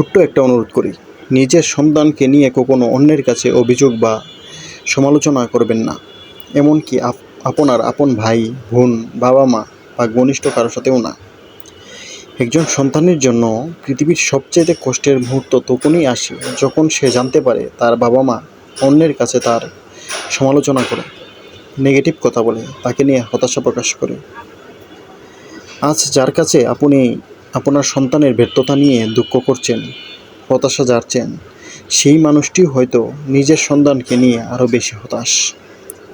ছোট্ট একটা অনুরোধ করি, নিজের সন্তানকে নিয়ে কখনো অন্যের কাছে অভিযোগ বা সমালোচনা করবেন না। এমনকি আপ- আপনার আপন ভাই, বোন বাবা মা বা ঘনিষ্ঠ কারোর সাথেও না। একজন সন্তানের জন্য পৃথিবীর সবচেয়ে কষ্টের মুহূর্ত তখনই আসে যখন সে জানতে পারে তার বাবা মা অন্যের কাছে তার সমালোচনা করে নেগেটিভ কথা বলে, তাকে নিয়ে হতাশা প্রকাশ করে। আজ যার কাছে আপনি আপনার সন্তানের ব্যর্থতা নিয়ে দুঃখ করছেন, হতাশা যাচ্ছেন সেই মানুষটি হয়তো নিজের সন্তানকে নিয়ে আরও বেশি হতাশ।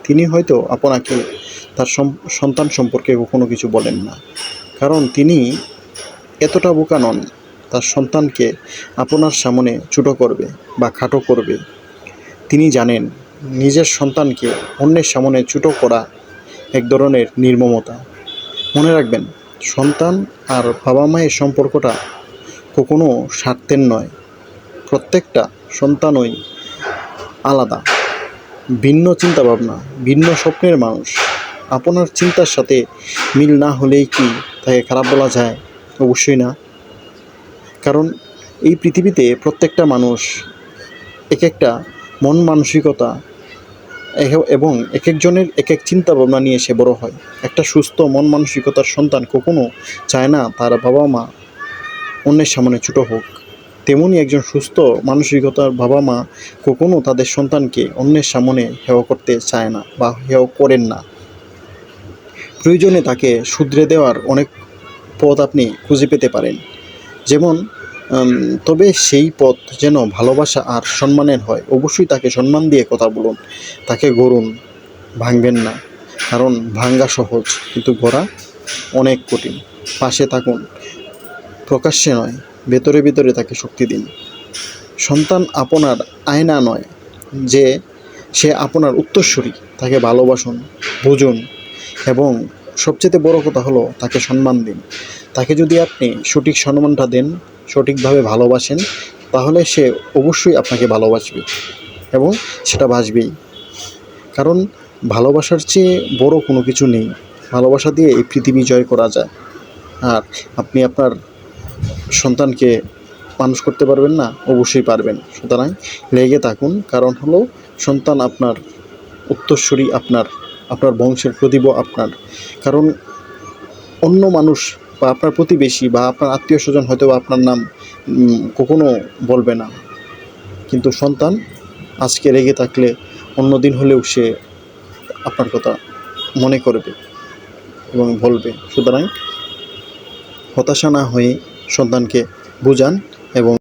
তিনি হয়তো আপনাকে তার সন্তান সম্পর্কে কখনো কিছু বলেন না। কারণ তিনি এতটা বোকা নন, তার সন্তানকে আপনার সামনে ছোটো করবে বা খাটো করবে। তিনি জানেন নিজের সন্তানকে অন্যের সামনে ছোটো করা এক ধরনের নির্মমতা। মনে রাখবেন সন্তান আর বাবা মায়ের সম্পর্কটা কখনো স্বার্থের নয়। প্রত্যেকটা সন্তানই আলাদা, ভিন্ন চিন্তাভাবনা, ভিন্ন স্বপ্নের মানুষ। আপনার চিন্তার সাথে মিল না হলেই কি তাকে খারাপ বলা যায়? অবশ্যই না। কারণ এই পৃথিবীতে প্রত্যেকটা মানুষ এক একটা মন মানসিকতা এবং এক একজনের এক এক চিন্তা ভাবনা নিয়ে সে বড় হয়। একটা সুস্থ, মন মানসিকতার সন্তান কখনো চায় না তার বাবা মা অন্যের সামনে ছোটো হোক। তেমনি একজন সুস্থ, মানসিকতার বাবা মা কখনো তাদের সন্তানকে অন্যের সামনে হেয় করতে চায় না বা হেয় করেন না। প্রয়োজনে তাকে শুধরে দেওয়ার অনেক পথ আপনি খুঁজে পেতে পারেন। যেমন তবে সেই পথ যেন ভালোবাসা আর সম্মানের হয়, অবশ্যই তাকে সম্মান দিয়ে কথা বলুন, তাকে গড়ুন, ভাঙবেন না, কারণ ভাঙ্গা সহজ, কিন্তু গড়া অনেক কঠিন। পাশে থাকুন, প্রকাশ্যে নয়, ভেতরে ভেতরে তাকে শক্তি দিন। সন্তান আপনার আয়না নয়, যে সে আপনার উত্তরসূরি, তাকে ভালোবাসুন, বুঝুন, এবং সবচেয়ে বড় কথা হলো তাকে সম্মান দিন। তাকে যদি আপনি সঠিক সম্মানটা দেন সঠিকভাবে ভালোবাসেন, তাহলে সে অবশ্যই আপনাকে ভালোবাসবে এবং সেটা বাসবেই কারণ ভালোবাসার চেয়ে বড় কোনো কিছু নেই। ভালোবাসা দিয়ে এই পৃথিবী জয় করা যায়। আর আপনি আপনার সন্তানকে মানুষ করতে পারবেন না, অবশ্যই পারবেন। সুতরাং লেগে থাকুন। কারণ হলো সন্তান আপনার উত্তরসূরি আপনার আপনার বংশের প্রদীপ আপনার। কারণ অন্য মানুষ বা আপনার প্রতিবেশী বা আপনার আত্মীয় স্বজন হয়তো আপনার নাম কখনো বলবে না। কিন্তু সন্তান আজকে রেগে থাকলে অন্য দিন হলেও সে আপনার কথা মনে করবে এবং বলবে। সুতরাং হতাশা না হয়ে সন্তানকে বুঝান এবং